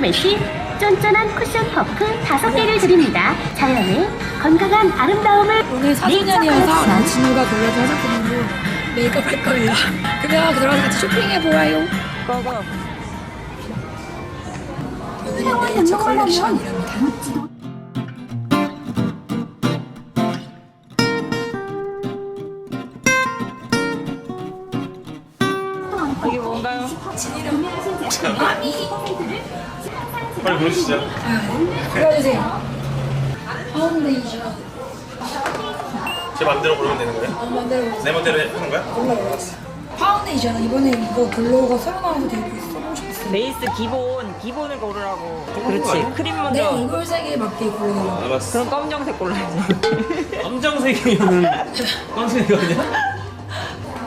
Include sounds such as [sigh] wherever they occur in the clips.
구매 시 쫀쫀한 쿠션 퍼프 5개를 드립니다. 자연의 건강한 아름다움을 오늘 4주년이어서 남친우가 골라준 화장품으로 메이크업 할 거예요. [laughs] 그러면 들어가서 같이 쇼핑해 보아요. 고고. 여기는 네이처 컬렉션이랍니다. 이게 뭔가요? [laughs] 빨리 보여주시죠. 보여주세요. 파운데이션. 제 맘대로 고르면 되는 거예요? 어, 만들어 내 맘대로 하는 거야? 몰라 몰랐어. 파운데이션 이번에 이거 글로우가 새로 나와서 되게 써보고 싶었어요. 베이스 기본 기본을 고르라고. 거 그렇지. 크림 내 먼저. 얼굴 색에 맞게 고르더라고. 알았어. 그럼 검정색 골라야지. [laughs] 검정색이면은 [laughs] 검정색이 아니야?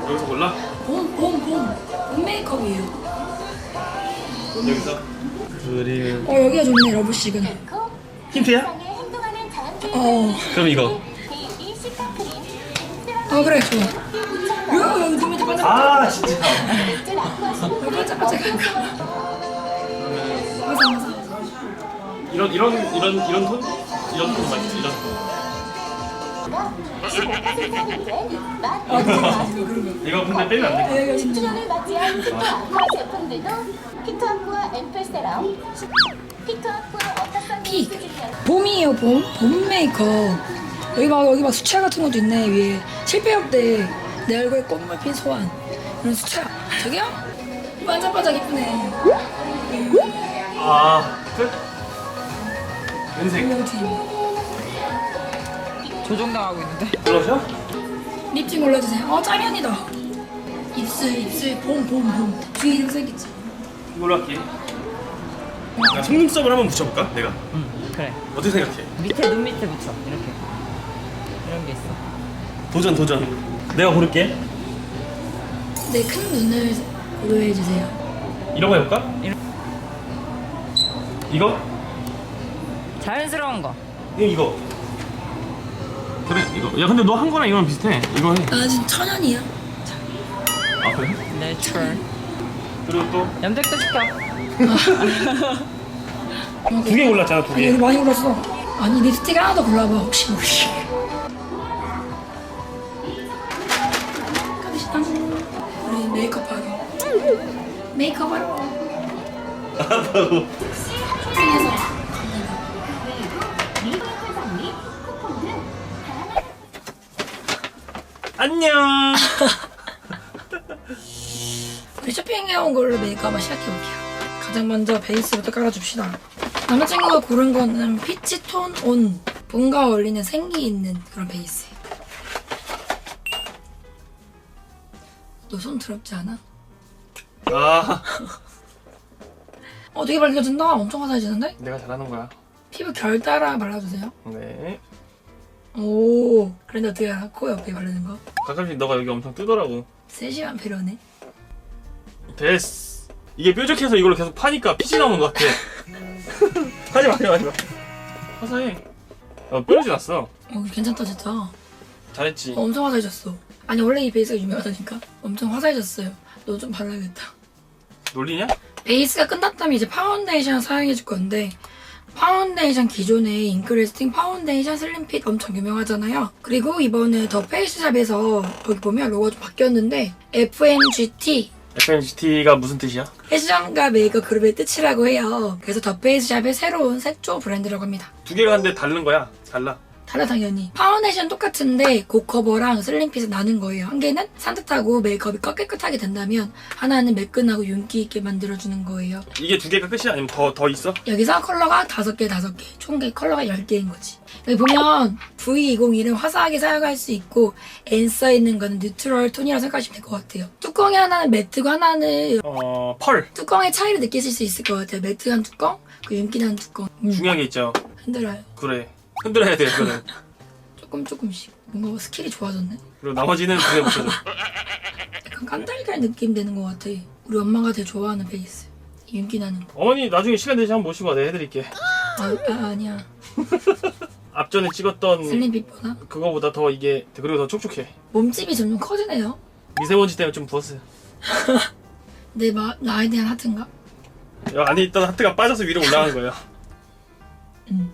여기서 골라? 봄, 봄, 봄. 봄 메이크업이에요. 여기서? 그리고 어, 여기가 좋네, 러브 시그널. 힌트야? 어, 그럼 이거. 어, 그래, 좋아. 으, 여기 눈밑에 반짝반짝. 아 진짜. 반짝반짝. 맞아, 맞아. 이런 이런 이런 이런 톤? 이런 톤 맞지? 이런 톤. 이거 근데 빼면 안 돼. 진짜. 를 맞이한 피토아쿠아 제품들도 피토아쿠아 앰플 세럼, 피토아쿠아 워터선 피. 봄이에요, 봄. 봄 메이크업. 여기 막, 여기 막 수채 같은 것도 있네, 위에. 실패업 때내 얼굴에 꽃물 핀 소환. 이런 수채. 저기요? 반짝반짝 이쁘네. 아 끝? 은색. 여기 뒤에. 조종당하고 있는데. 블러셔? 립팅 올려주세요. 어, 짜면이다. 입술, 입술, 봄, 봄, 봄. 뒤에 이름 써있겠지. 이걸로 할게. 야, 속눈썹을 한번 붙여볼까? 내가. 응. 그래. 어떻게 생각해? 밑에 눈 밑에 붙여. 이렇게. 이런 게 있어. 도전 도전. 내가 고를게. 네, 큰 눈을 고려해주세요. 이런 거 해볼까? 이런- 이거? 자연스러운 거. 이거 이거. 그래 이거. 야 근데 너 한 거랑 이거랑 비슷해. 이거 해. 나 지금 천연이야. 아 그래? 내추럴. 그리고 또 두 염색도 시켜. 개 골랐잖아 두 아니, 개. 여기 많이 골랐어. 아니, 립스틱 하나 더 골라봐, 혹시. 우리 메이크업 하러. 메이크업 하러. 알았다고. 쇼핑해서. 안녕. 우리 쇼핑해온 걸로 메이크업 한번 시작해볼게요. 가장 먼저 베이스부터 깔아줍시다. 남자친구가 고른 거는 피치 톤 온. 봄과 어울리는 생기 있는 그런 베이스. 너 손 더럽지 않아? 아 어, 되게 발려진다. 엄청 화사해지는데? 내가 잘하는 거야. 피부 결 따라 발라주세요. 네. 오, 그런데 어떻게 알아? 코 옆에 바르는 거? 가끔씩 너가 여기 엄청 뜨더라고. 세심한 배려네. 됐어. 이게 뾰족해서 이걸로 계속 파니까 피지 나오는 것 같아. [laughs] 하지 마, 하지 마, 하지 마. 화사해. 어, 뾰루지 났어. 어, 괜찮다, 진짜. 어, 잘했지. 엄청 화사해졌어. 아니, 원래 이 베이스가 유명하다니까? 엄청 화사해졌어요. 너 좀 발라야겠다. 놀리냐? 베이스가 끝났다면 이제 파운데이션 사용해줄 건데 파운데이션 기존에 잉크레스팅 파운데이션 슬림핏 엄청 유명하잖아요. 그리고 이번에 더 페이스샵에서 여기 보면 로고가 좀 바뀌었는데 FMGT FMCT가 무슨 뜻이야? 패션과 메이크업 그룹의 뜻이라고 해요. 그래서 더 페이스샵의 새로운 색조 브랜드라고 합니다. 두 개가 한데 다른 거야. 달라. 달라 당연히 파운데이션 똑같은데 고커버랑 슬림핏은 나는 거예요 한 개는 산뜻하고 메이크업이 꺼 깨끗하게 된다면 하나는 매끈하고 윤기 있게 만들어주는 거예요 이게 두 개가 끝이야? 아니면 더, 더 있어? 여기서 컬러가 다섯 개 다섯 개총 컬러가 열 개인 거지 여기 보면 V201은 화사하게 사용할 수 있고 N 써있는 거는 뉴트럴 톤이라고 생각하시면 될 것 같아요 뚜껑이 하나는 매트고 하나는 어, 펄. 뚜껑의 차이를 느끼실 수 있을 것 같아요 매트한 뚜껑 그 윤기난 뚜껑 음, 중요한 게 있죠. 흔들어요 그래. 흔들어야 돼, 그거는. [laughs] 조금 조금씩 뭔가 스킬이 좋아졌네 그리고 나머지는 눈에 붙여줘. 약간 깐달걀 느낌 되는 것 같아. 우리 엄마가 되게 좋아하는 베이스. 윤기 나는 거. 어머니 나중에 시간 되시 한번 모시고 와. 내가 해드릴게. 아, 아 아니야. [laughs] 앞전에 찍었던 슬림빛보다 그거보다 더 이게 그리고 더 촉촉해. 몸집이 점점 커지네요. 미세먼지 때문에 좀 부었어요. [laughs] 내 마, 나에 대한 하트인가? 여기 안에 있던 하트가 빠져서 위로 올라간 거예요. 음.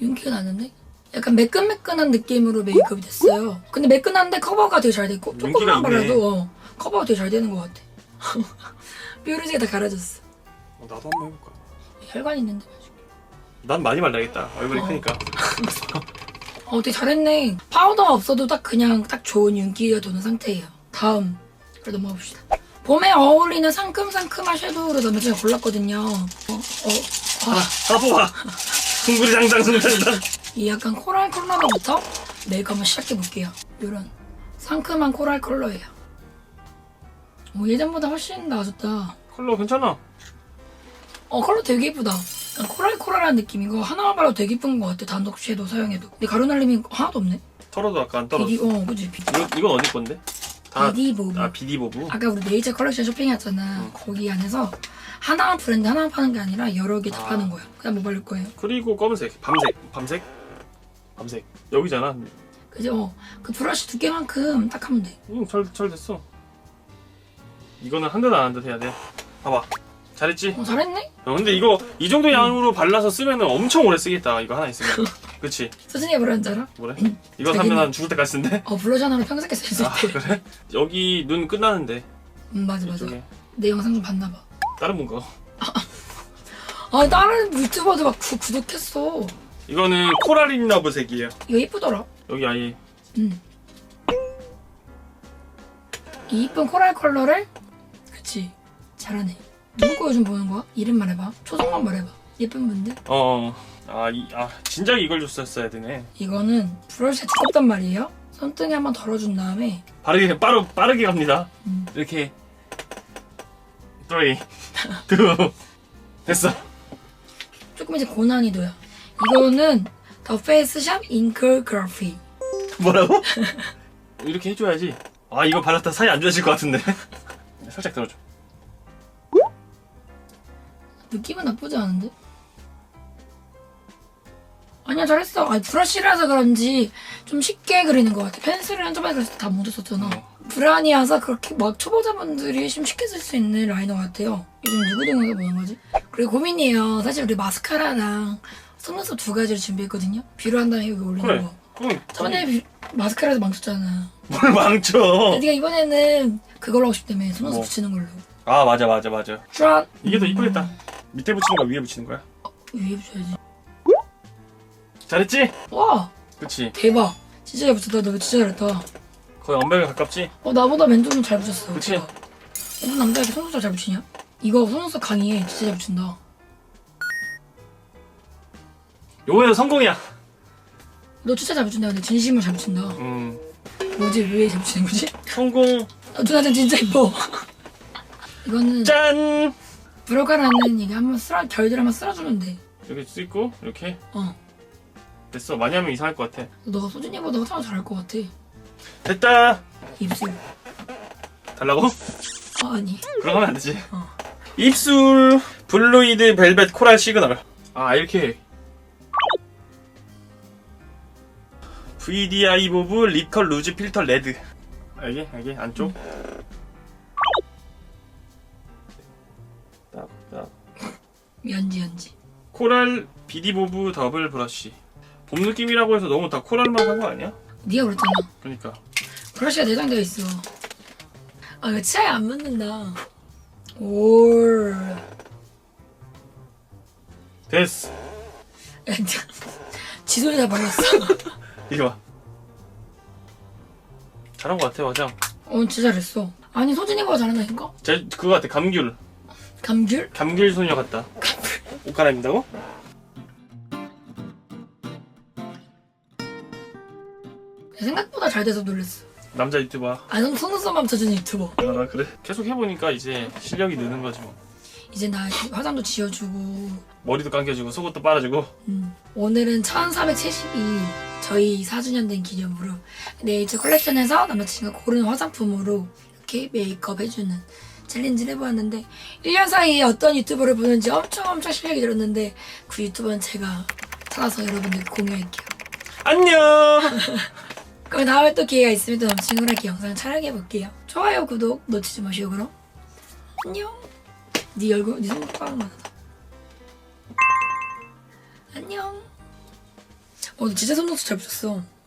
윤기가 나는데? 약간 매끈매끈한 느낌으로 메이크업이 됐어요. 근데 매끈한데 커버가 되게 잘 됐고 윤기가 조금만 있네. 발라도 어, 커버가 되게 잘 되는 것 같아. [laughs] 뾰루지가 다 가려졌어. 어, 나도 한번 해볼까. 혈관 있는데. 난 많이 발라야겠다. 얼굴이 어. 크니까. 어, 되게 잘했네. 파우더가 없어도 딱 그냥 딱 좋은 윤기가 도는 상태예요. 다음. 그래 넘어가 봅시다. 봄에 어울리는 상큼상큼한 섀도우를 너무 제가 골랐거든요. 어, 어, 하나, 아, 하나 뽑아. 숭구리장장 숭구리장장. 이 약간 코랄 컬러로부터 메이크업 한번 시작해볼게요. 이런 상큼한 코랄 컬러예요. 오, 예전보다 훨씬 나아졌다. 컬러 괜찮아. 어, 컬러 되게 예쁘다. 코랄 코랄한 느낌이고 하나만 발라도 되게 예쁜 것 같아. 단독 섀도우 사용해도. 근데 가루 날림이 하나도 없네. 털어도 아까 안 떨어져. 비디, 어? 비, 이건, 이건 어디 건데? 다, 비디보브. 아, 비디보브? 아까 우리 네이처 컬렉션 쇼핑했잖아. 거기 안에서 하나만 브랜드 하나만 파는 게 아니라 여러 개 다 아. 파는 거야. 그냥 뭐 바를 거예요. 그리고 검은색, 밤색, 밤색, 밤색. 여기잖아. 그지? 어, 그 브러쉬 두께만큼 딱 하면 돼. 응, 잘, 잘 됐어. 이거는 한 듯 안 한 듯 해야 돼. 봐봐. 잘했지? 어, 잘했네? 어, 근데 이거 이 정도 양으로 발라서 쓰면 엄청 오래 쓰겠다. 이거 하나 있으면. [laughs] 그치? 수진이 뭐라는 줄 알아? 뭐래? 이거 자기는- 사면 한 죽을 때까지 쓴대? 어, 블러셔 하나로 평생 쓸수 아, 있대. 그래? 여기 눈 끝나는데. 음, 맞아, 맞아. 이쪽에. 내 영상 좀 봤나 봐. 다른 분 거. [laughs] 아, 다른 유튜버도 막 구, 구독했어. 이거는 코랄인 러브색이에요. 이거 예쁘더라. 여기 아예 음. 이 이쁜 코랄 컬러를 그치 잘하네. 누구 거 요즘 보는 거야? 이름 말해봐. 초성만 말해봐. 예쁜 분들. 어. 아, 이, 아, 진작 이걸 줬었어야 되네. 이거는 브러쉬가 두껍단 말이에요. 손등에 한번 덜어준 다음에 빠르게, 빠르, 빠르게 갑니다. 음. 이렇게. 3, 2, [laughs] 됐어. 조금 이제 고난이도야. 이거는 더 페이스 샵 잉크 그래피. 뭐라고? [laughs] 이렇게 해줘야지. 아, 이거 발랐다 사이 안 좋아질 것 같은데. [laughs] 살짝 들어줘. 느낌은 나쁘지 않은데? 아니야 잘했어. 아니 브러쉬라서 그런지 좀 쉽게 그리는 것 같아. 펜슬은 저번에 그랬을 때다 묻었었잖아. 어. 브라니아서 그렇게 막 초보자분들이 좀 쉽게 쓸 수 있는 라이너 같아요. 요즘 누구 동영상 보는 거지? 그리고 고민이에요. 사실 우리 마스카라랑 속눈썹 두 가지를 준비했거든요. 뷰러 한 다음에 여기 올리는 그래. 거. 그럼 저번에 뷰- 마스카라에서 망쳤잖아. 뭘 망쳐. 네가 이번에는 그걸로 하고 싶다며 속눈썹 뭐? 붙이는 걸로. 아, 맞아, 맞아, 맞아. 짠! 이게 더 이쁘겠다. 밑에 붙이는 거야, 위에 붙이는 거야? 위에 붙여야지. 잘했지? 와! 그치. 대박. 진짜 잘 붙였다. 너 진짜 잘했다. 거의 언백에 가깝지? 어 나보다 맨손은 잘 붙였어. 그치? 대박. 무슨 남자 이렇게 속눈썹 잘 붙이냐? 이거 속눈썹 강의해. 진짜 잘 붙인다. 요거는 성공이야. 너 진짜 잘 붙인다. 근데 진심으로 잘 붙인다. 음, 뭐지? 왜 잘 붙이는 거지? 성공. 어, 누나는 진짜 이뻐. 이거는 짠! 브로가라는 이게 한번 쓸어 결들 한번 쓸어주면 돼. 이렇게 찍고, 이렇게. 어. 됐어. 많이 하면 이상할 것 같아. 너가 소진이보다 화장을 잘할 것 같아. 됐다! 입술. 달라고? 아 아니. 그럼 하면 안 되지. 어. 입술 블루이드 벨벳 코랄 시그널. 아, 이렇게. VDI 보브 립컬 루즈 필터 레드. 알게? 알게? 안쪽? 딱, 딱. 연지 연지. 코랄 비디보브 더블 브러쉬. 봄 느낌이라고 해서 너무 다 코랄만 한거 아니야? 네가 그랬잖아. 그러니까. 브러쉬가 내장되어 있어. 아 이거 치아에 안 맞는다. 올. 됐어. 야, 진짜. 지소리 다 발랐어. [laughs] 이거 봐. 잘한 거 같아, 맞아. 어, 진짜 잘했어. 아니, 소진이가 잘한다니까? 제, 그거 같아, 감귤. 감귤? 감귤 소녀 같다. 옷 갈아입는다고? 생각보다 잘 돼서 놀랬어. 남자 유튜버. 아, 넌 속눈썹만 붙여주는 유튜버. 아, 그래? 계속 해보니까 이제 실력이 느는 거지 뭐. 이제 나 화장도 지워주고, 머리도 감겨주고, 속옷도 빨아주고. 음. 오늘은 1472 저희 4주년 된 기념으로 네이처 컬렉션에서 남자친구가 고른 화장품으로 이렇게 메이크업 해주는 챌린지를 해보았는데 1년 사이에 어떤 유튜버를 보는지 엄청 엄청 실력이 늘었는데 그 유튜버는 제가 찾아서 여러분들께 공유할게요. 안녕! [laughs] 그럼 다음에 또 기회가 있으면 또 남친구랑 이렇게 영상을 촬영해 볼게요. 좋아요, 구독 놓치지 마시고 그럼 안녕. 네 얼굴, 네 손가락 빵만 하다. 안녕. 어, 너 진짜 손목도 잘 붙였어.